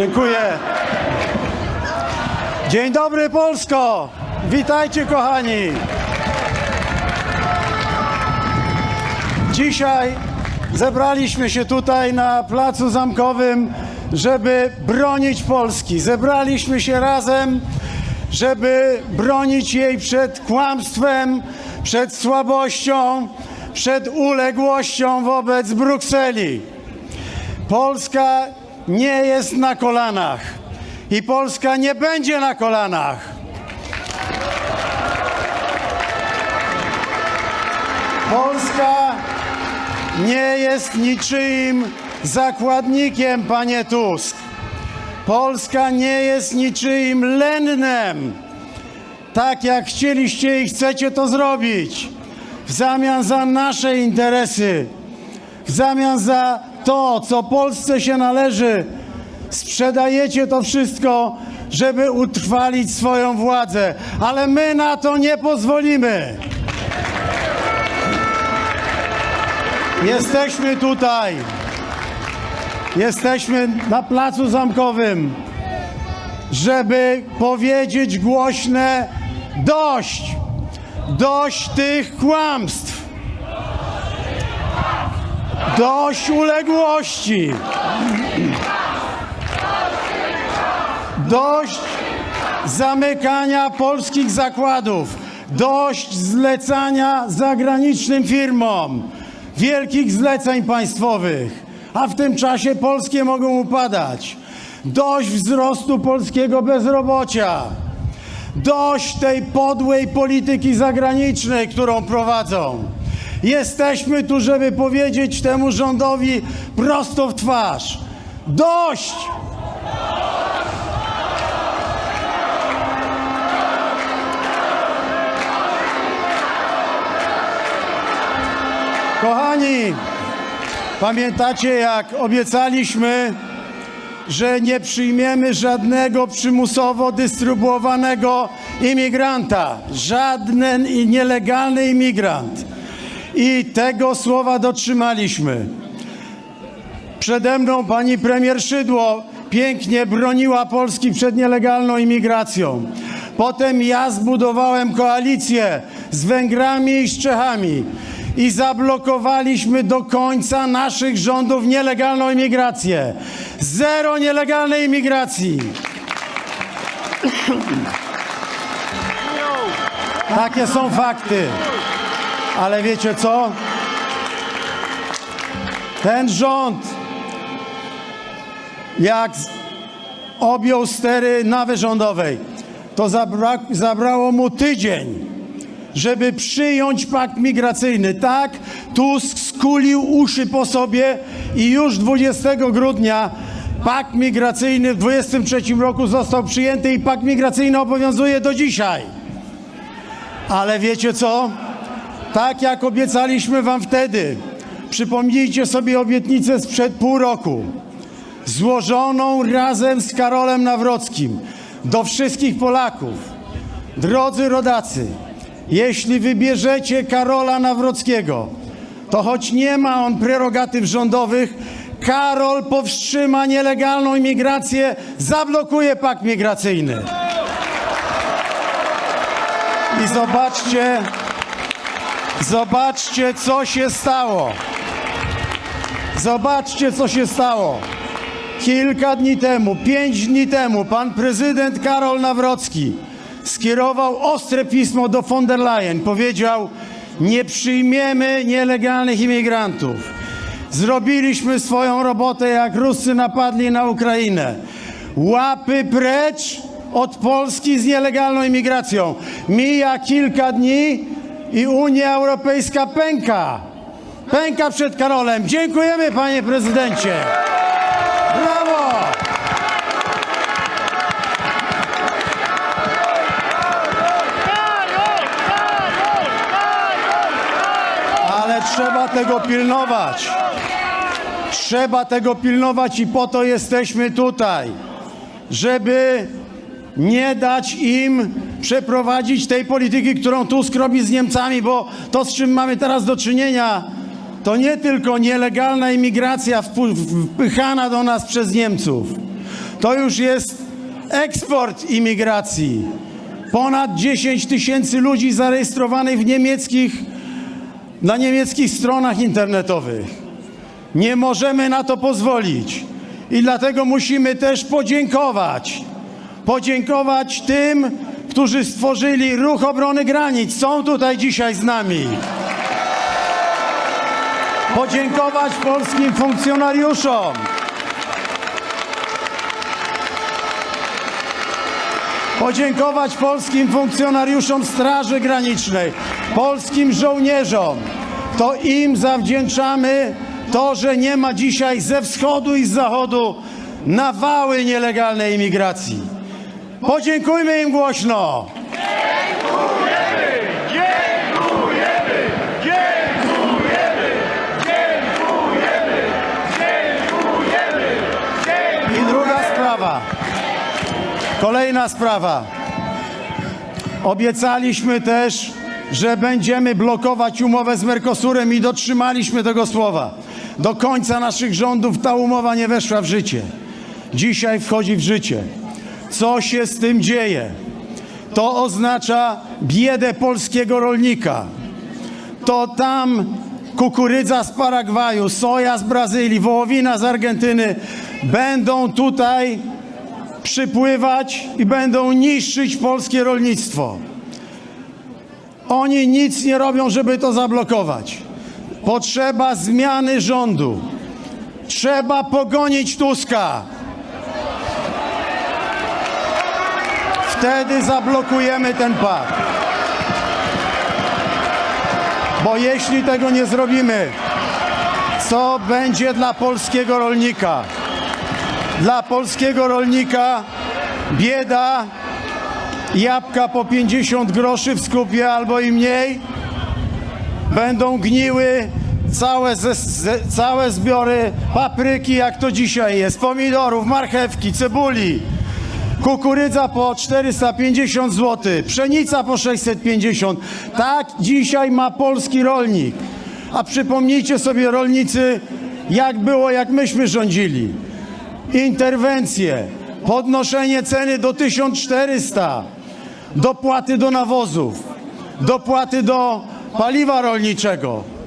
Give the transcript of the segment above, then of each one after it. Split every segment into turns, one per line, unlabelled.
Dziękuję. Dzień dobry Polsko! Witajcie kochani! Dzisiaj zebraliśmy się tutaj na Placu Zamkowym, żeby bronić Polski. Zebraliśmy się razem, żeby bronić jej przed kłamstwem, przed słabością, przed uległością wobec Brukseli. Polska nie jest na kolanach i Polska nie będzie na kolanach. Polska nie jest niczyim zakładnikiem, panie Tusk. Polska nie jest niczyim lennem, tak jak chcieliście i chcecie to zrobić, w zamian za nasze interesy, w zamian za to, co Polsce się należy, sprzedajecie to wszystko, żeby utrwalić swoją władzę. Ale my na to nie pozwolimy. Jesteśmy tutaj. Jesteśmy na Placu Zamkowym, żeby powiedzieć głośne dość. Dość tych kłamstw. Dość uległości. Dość zamykania polskich zakładów. Dość zlecania zagranicznym firmom wielkich zleceń państwowych, a w tym czasie polskie mogą upadać. Dość wzrostu polskiego bezrobocia. Dość tej podłej polityki zagranicznej, którą prowadzą. Jesteśmy tu, żeby powiedzieć temu rządowi prosto w twarz: dość! Kochani, pamiętacie jak obiecaliśmy, że nie przyjmiemy żadnego przymusowo dystrybuowanego imigranta, żaden nielegalny imigrant. I tego słowa dotrzymaliśmy. Przede mną pani premier Szydło pięknie broniła Polski przed nielegalną imigracją. Potem ja zbudowałem koalicję z Węgrami i z Czechami i zablokowaliśmy do końca naszych rządów nielegalną imigrację. Zero nielegalnej imigracji. Takie są fakty. Ale wiecie co? Ten rząd, jak objął stery nawy rządowej, to zabra zabrało mu tydzień, żeby przyjąć pakt migracyjny. Tak, Tusk skulił uszy po sobie i już 20 grudnia pakt migracyjny w 23 roku został przyjęty i pakt migracyjny obowiązuje do dzisiaj. Ale wiecie co? Tak jak obiecaliśmy wam wtedy, przypomnijcie sobie obietnicę sprzed pół roku, złożoną razem z Karolem Nawrockim do wszystkich Polaków. Drodzy rodacy, jeśli wybierzecie Karola Nawrockiego, to choć nie ma on prerogatyw rządowych, Karol powstrzyma nielegalną imigrację, zablokuje pakt migracyjny. I zobaczcie, zobaczcie, co się stało. Zobaczcie, co się stało. Kilka dni temu, pięć dni temu, pan prezydent Karol Nawrocki skierował ostre pismo do von der Leyen. Powiedział: Nie przyjmiemy nielegalnych imigrantów. Zrobiliśmy swoją robotę, jak Ruscy napadli na Ukrainę. Łapy precz od Polski z nielegalną imigracją. Mija kilka dni i Unia Europejska pęka. Pęka przed Karolem. Dziękujemy, panie prezydencie. Brawo! Ale trzeba tego pilnować. Trzeba tego pilnować i po to jesteśmy tutaj, żeby nie dać im przeprowadzić tej polityki, którą Tusk robi z Niemcami, bo to, z czym mamy teraz do czynienia, to nie tylko nielegalna imigracja wpychana do nas przez Niemców. to już jest eksport imigracji. Ponad 10 tysięcy ludzi zarejestrowanych w niemieckich, na niemieckich stronach internetowych. Nie możemy na to pozwolić. I dlatego musimy też podziękować. Podziękować tym, którzy stworzyli ruch obrony granic. Są tutaj dzisiaj z nami. Podziękować polskim funkcjonariuszom. Podziękować polskim funkcjonariuszom Straży Granicznej, polskim żołnierzom. To im zawdzięczamy to, że nie ma dzisiaj ze wschodu i z zachodu nawały nielegalnej imigracji. Podziękujmy im głośno. I druga sprawa. Kolejna sprawa. Obiecaliśmy też, że będziemy blokować umowę z Mercosurem i dotrzymaliśmy tego słowa. Do końca naszych rządów ta umowa nie weszła w życie. Dzisiaj wchodzi w życie. Co się z tym dzieje? To oznacza biedę polskiego rolnika. To tam kukurydza z Paragwaju, soja z Brazylii, wołowina z Argentyny będą tutaj przypływać i będą niszczyć polskie rolnictwo. Oni nic nie robią, żeby to zablokować. Potrzeba zmiany rządu. Trzeba pogonić Tuska. Wtedy zablokujemy ten pakt. Bo jeśli tego nie zrobimy, co będzie dla polskiego rolnika? Dla polskiego rolnika bieda, jabłka po 50 groszy w skupie albo i mniej, będą gniły całe, ze, ze, całe zbiory papryki, jak to dzisiaj jest, pomidorów, marchewki, cebuli, kukurydza po 450 zł, pszenica po 650. Tak dzisiaj ma polski rolnik. A przypomnijcie sobie rolnicy, jak było, jak myśmy rządzili interwencje, podnoszenie ceny do 1400, dopłaty do nawozów, dopłaty do paliwa rolniczego.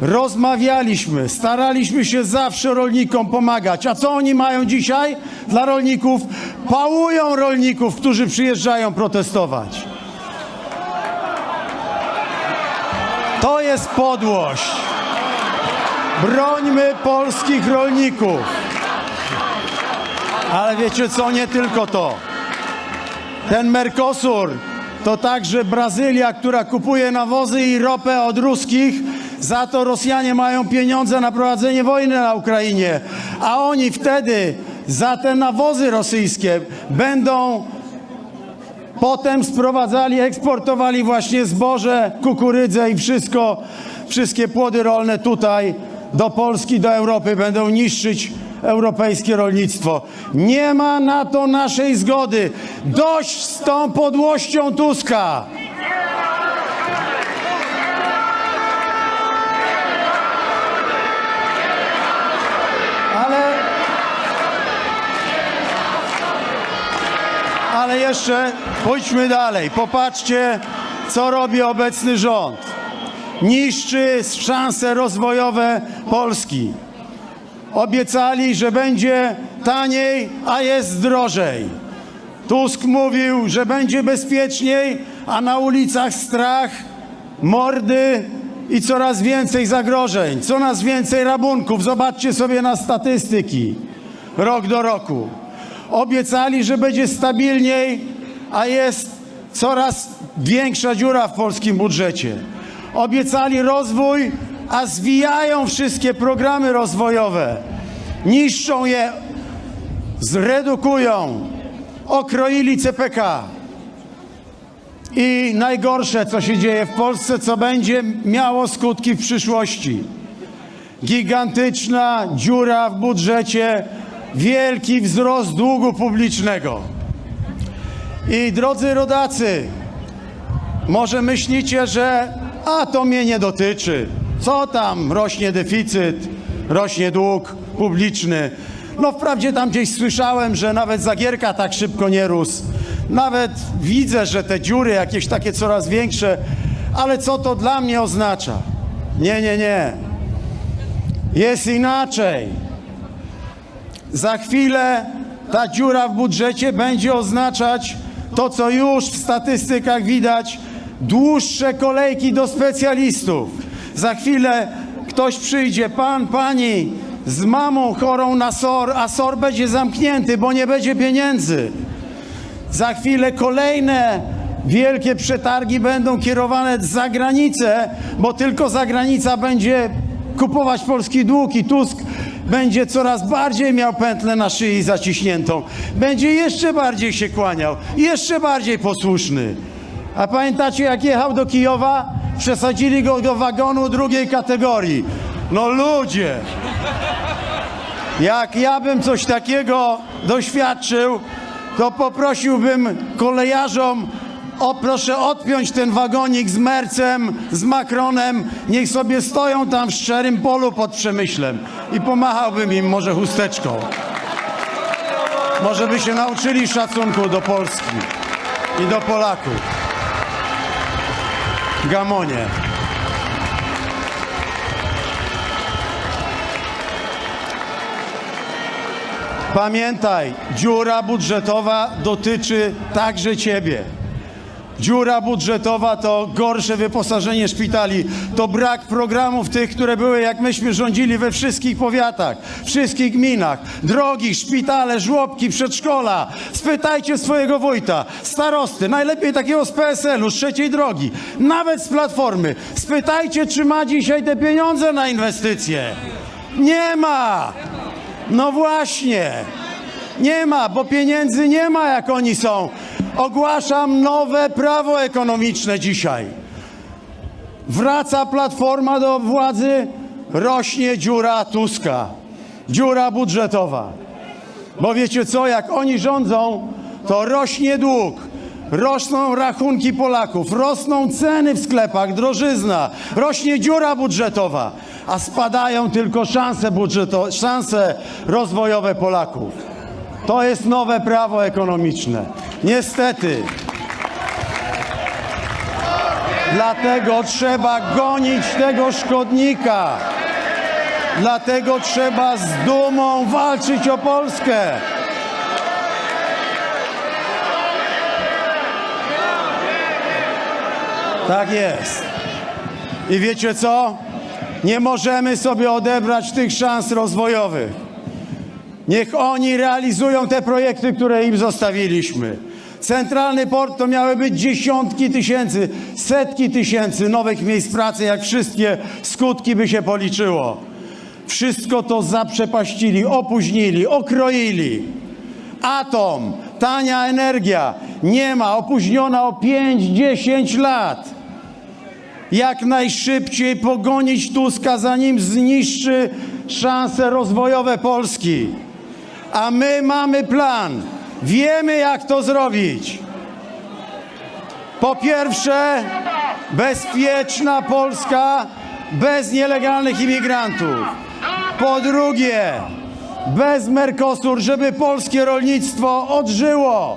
Rozmawialiśmy, staraliśmy się zawsze rolnikom pomagać. A co oni mają dzisiaj dla rolników? Pałują rolników, którzy przyjeżdżają protestować. To jest podłość. Brońmy polskich rolników. Ale wiecie co, nie tylko to. Ten Mercosur to także Brazylia, która kupuje nawozy i ropę od ruskich. Za to Rosjanie mają pieniądze na prowadzenie wojny na Ukrainie. A oni wtedy za te nawozy rosyjskie będą potem sprowadzali, eksportowali właśnie zboże, kukurydzę i wszystko, wszystkie płody rolne tutaj do Polski, do Europy będą niszczyć europejskie rolnictwo. Nie ma na to naszej zgody. Dość z tą podłością Tuska. Ale Ale jeszcze pójdźmy dalej. Popatrzcie, co robi obecny rząd. Niszczy szanse rozwojowe Polski. Obiecali, że będzie taniej, a jest drożej. Tusk mówił, że będzie bezpieczniej, a na ulicach strach, mordy i coraz więcej zagrożeń, coraz więcej rabunków. Zobaczcie sobie na statystyki rok do roku. Obiecali, że będzie stabilniej, a jest coraz większa dziura w polskim budżecie. Obiecali rozwój, a zwijają wszystkie programy rozwojowe. Niszczą je, zredukują, okroili CPK. I najgorsze, co się dzieje w Polsce, co będzie miało skutki w przyszłości. Gigantyczna dziura w budżecie, wielki wzrost długu publicznego. I drodzy rodacy, może myślicie, że a to mnie nie dotyczy. Co tam? Rośnie deficyt, rośnie dług publiczny. No wprawdzie tam gdzieś słyszałem, że nawet Zagierka tak szybko nie rósł. Nawet widzę, że te dziury jakieś takie coraz większe, ale co to dla mnie oznacza? Nie, nie, nie. Jest inaczej. Za chwilę ta dziura w budżecie będzie oznaczać to, co już w statystykach widać, dłuższe kolejki do specjalistów. Za chwilę ktoś przyjdzie, pan, pani, z mamą chorą na SOR, a SOR będzie zamknięty, bo nie będzie pieniędzy. Za chwilę kolejne wielkie przetargi będą kierowane za granicę, bo tylko zagranica będzie kupować polski dług i Tusk będzie coraz bardziej miał pętlę na szyi zaciśniętą. Będzie jeszcze bardziej się kłaniał, jeszcze bardziej posłuszny. A pamiętacie, jak jechał do Kijowa? Przesadzili go do wagonu drugiej kategorii. No ludzie! Jak ja bym coś takiego doświadczył, to poprosiłbym kolejarzom o proszę odpiąć ten wagonik z Mercem, z Macronem, niech sobie stoją tam w szczerym polu pod Przemyślem i pomachałbym im może chusteczką. Może by się nauczyli szacunku do Polski i do Polaków. Gamonie. Pamiętaj, dziura budżetowa dotyczy także Ciebie. Dziura budżetowa to gorsze wyposażenie szpitali, to brak programów tych, które były jak myśmy rządzili we wszystkich powiatach, wszystkich gminach, drogi, szpitale, żłobki, przedszkola. Spytajcie swojego wójta, starosty, najlepiej takiego z PSL-u, z trzeciej drogi, nawet z Platformy. Spytajcie, czy ma dzisiaj te pieniądze na inwestycje. Nie ma! No właśnie. Nie ma, bo pieniędzy nie ma, jak oni są. Ogłaszam nowe prawo ekonomiczne dzisiaj. Wraca platforma do władzy, rośnie dziura Tuska. Dziura budżetowa. Bo wiecie co, jak oni rządzą, to rośnie dług. Rosną rachunki Polaków, rosną ceny w sklepach, drożyzna, rośnie dziura budżetowa, a spadają tylko szanse, budżeto- szanse rozwojowe Polaków. To jest nowe prawo ekonomiczne. Niestety. Dlatego trzeba gonić tego szkodnika. Dlatego trzeba z dumą walczyć o Polskę. Tak jest. I wiecie co? Nie możemy sobie odebrać tych szans rozwojowych. Niech oni realizują te projekty, które im zostawiliśmy. Centralny port to miały być dziesiątki tysięcy, setki tysięcy nowych miejsc pracy, jak wszystkie skutki by się policzyło. Wszystko to zaprzepaścili, opóźnili, okroili. Atom, tania energia, nie ma, opóźniona o 5-10 lat jak najszybciej pogonić Tuska, zanim zniszczy szanse rozwojowe Polski. A my mamy plan. Wiemy, jak to zrobić. Po pierwsze, bezpieczna Polska bez nielegalnych imigrantów. Po drugie, bez Mercosur, żeby polskie rolnictwo odżyło.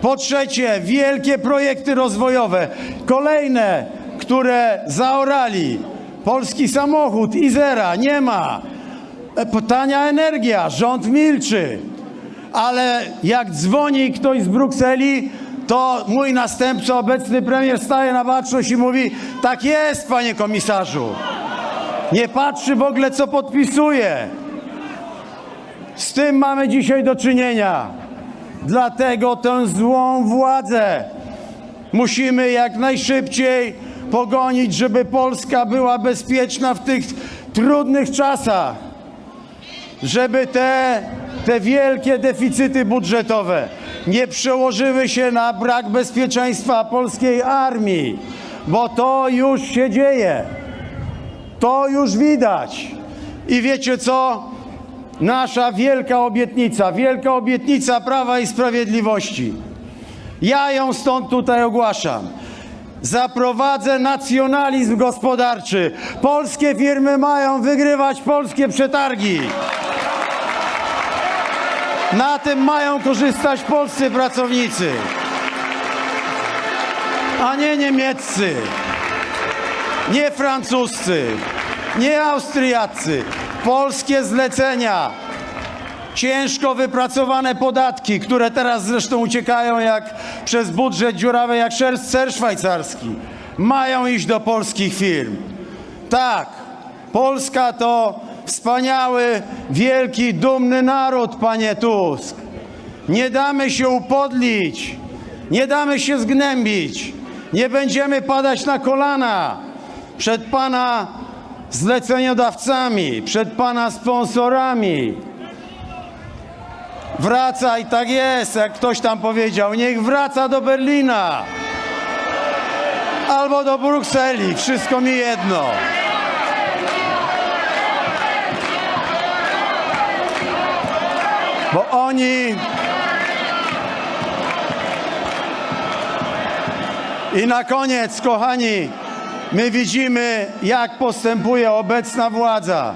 Po trzecie, wielkie projekty rozwojowe. Kolejne, które zaorali. Polski samochód, Izera, nie ma. E, Tania energia, rząd milczy. Ale jak dzwoni ktoś z Brukseli, to mój następca, obecny premier, staje na baczność i mówi: Tak jest, panie komisarzu. Nie patrzy w ogóle, co podpisuje. Z tym mamy dzisiaj do czynienia. Dlatego tę złą władzę musimy jak najszybciej pogonić, żeby Polska była bezpieczna w tych trudnych czasach. Żeby te, te wielkie deficyty budżetowe nie przełożyły się na brak bezpieczeństwa polskiej armii, bo to już się dzieje. To już widać. I wiecie co? Nasza wielka obietnica, wielka obietnica Prawa i Sprawiedliwości. Ja ją stąd tutaj ogłaszam. Zaprowadzę nacjonalizm gospodarczy. Polskie firmy mają wygrywać polskie przetargi. Na tym mają korzystać polscy pracownicy, a nie niemieccy, nie francuscy, nie austriaccy. Polskie zlecenia, ciężko wypracowane podatki, które teraz zresztą uciekają jak przez budżet dziurawy jak ser szwajcarski, mają iść do polskich firm. Tak, Polska to wspaniały, wielki, dumny naród, panie Tusk. Nie damy się upodlić, nie damy się zgnębić, nie będziemy padać na kolana przed pana zleceniodawcami, przed pana sponsorami. Wracaj, tak jest, jak ktoś tam powiedział, niech wraca do Berlina albo do Brukseli, wszystko mi jedno. Bo oni. I na koniec, kochani, my widzimy, jak postępuje obecna władza.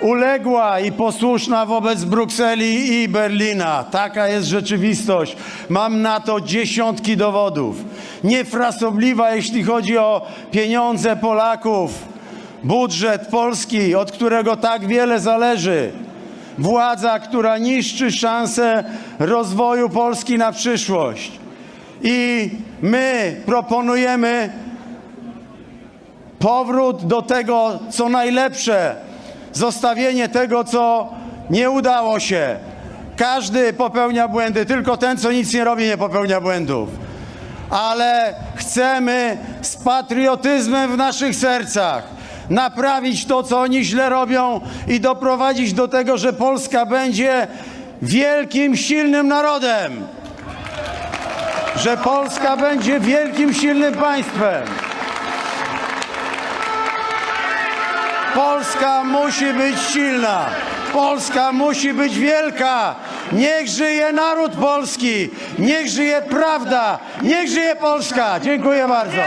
Uległa i posłuszna wobec Brukseli i Berlina. Taka jest rzeczywistość. Mam na to dziesiątki dowodów. Niefrasobliwa, jeśli chodzi o pieniądze Polaków. Budżet Polski, od którego tak wiele zależy. Władza, która niszczy szanse rozwoju Polski na przyszłość. I my proponujemy powrót do tego, co najlepsze, zostawienie tego, co nie udało się. Każdy popełnia błędy, tylko ten, co nic nie robi, nie popełnia błędów. Ale chcemy z patriotyzmem w naszych sercach naprawić to, co oni źle robią i doprowadzić do tego, że Polska będzie wielkim, silnym narodem. Że Polska będzie wielkim, silnym państwem. Polska musi być silna. Polska musi być wielka. Niech żyje naród polski. Niech żyje prawda. Niech żyje Polska. Dziękuję bardzo.